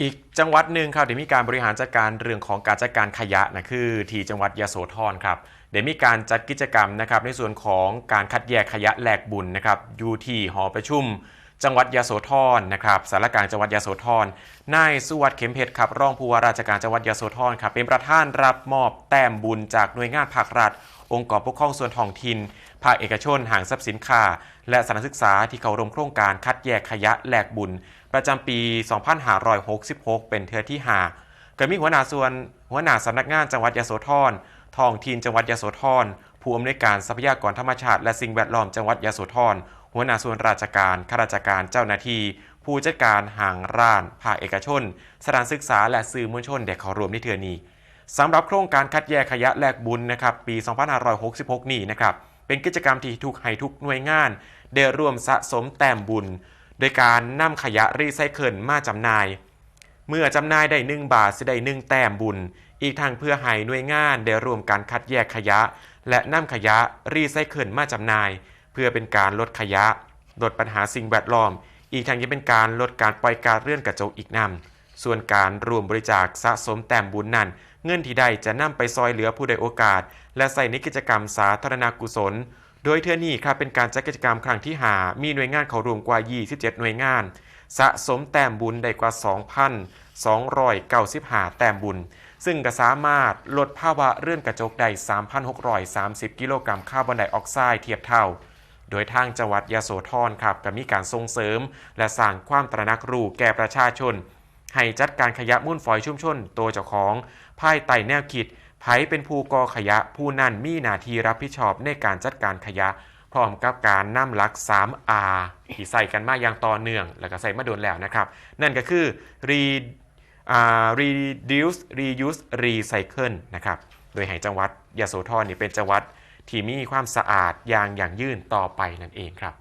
อีกจังหวัดหนึ่งครับเดี๋ยวมีการบริหารจัดการเรื่องของการจัดการขยะนะคือที่จังหวัดยโสธรครับเดี๋ยวมีการจัดกิจกรรมนะครับในส่วนของการคัดแยกขยะแหลกบุญนะครับอยู่ที่หอประชุม จังหวัดยโสธรนะครับสารกลางจังหวัดยโสธรนายสุวัสดิ์เข็มเพชรครับรองผู้ว่าราชการจังหวัดยโสธรครับเป็นประธานรับมอบแต้มบุญจากหน่วยงานภาครัฐ องค์กรปกครองส่วนท้องถิ่นภาคเอกชนห้างทรัพย์สินค้าและสถานศึกษาที่เข้าร่วมโครงการคัดแยกขยะแหลกบุญ ประจำปี 2566 เป็นเทือที่5ก็มีหัวหน้าส่วนหัวหน้าสำนักงานจังหวัดยโสธรท้องถิ่นจังหวัดยโสธรผู้อำนวยการทรัพยากรธรรมชาติและสิ่งแวดล้อมจังหวัดยโสธร หัวหน้าส่วนราชการข้าราชการเจ้าหน้าที่ ผู้จัดการห่างร้าน ภาคเอกชน สถานศึกษาและสื่อมวลชนเด็กข้ารวมในเทือนี้สำหรับโครงการคัดแยกขยะแลกบุญนะครับปี 2566 นี้นะครับเป็นกิจกรรมที่ทุกให้ทุกหน่วยงาน ได้ร่วมสะสมแต้มบุญ โดยการนำขยะรีไซเคิลมาจำหน่าย เมื่อจำหน่ายได้1บาทจะได้1แต้มบุญ อีกทางเพื่อให้หน่วยงานได้ร่วมการคัดแยกขยะ และนำขยะรีไซเคิลมาจำหน่าย เพื่อเป็นการลดขยะ ลดปัญหาสิ่งแวดล้อม อีกทางยังเป็นการลดการปล่อยก๊าซเรือนกระจกอีกนำส่วนการรวมบริจาคสะสมแต้มบุญนั้น เงินที่ได้จะนำไปซอยเหลือผู้ใดโอกาส และใส่ในกิจกรรมสาธารณกุศล โดยเทื่อนี้ครับเป็นการจัดกิจกรรมครั้งที่หามีหน่วยงานเข้ารวมกว่า 27 หน่วยงาน สะสมแต้มบุญได้กว่า 2,295 แต้มบุญซึ่งก็สามารถลดภาวะเรือนกระจกได้ 3,630 กิโลกรัมคาร์บอนไดออกไซด์เทียบเท่า โดยทางจังหวัดยโสธรครับก็มีการส่งเสริม และสร้างความตระหนักรู้แก่ประชาชน ให้จัดการขยะมุ่นฝอยชุมชนตัวเจ้าของภายใต้แนวคิดไผเป็นผู้ก่อขยะผู้นั่นมีหน้าที่รับผิดชอบในการจัดการขยะ พร้อมกับการนำหลัก 3R ที่ใส่กันมาอย่างต่อเนื่อง แล้วก็ใส่มาโดนแล้วนะครับ นั่นก็คือ re อ reduce reuse recycle นะครับ โดยให้จังหวัดยโสธรนี่เป็นจังหวัด ที่มีความสะอาดอย่างอย่างยืนต่อไปนั่นเองครับ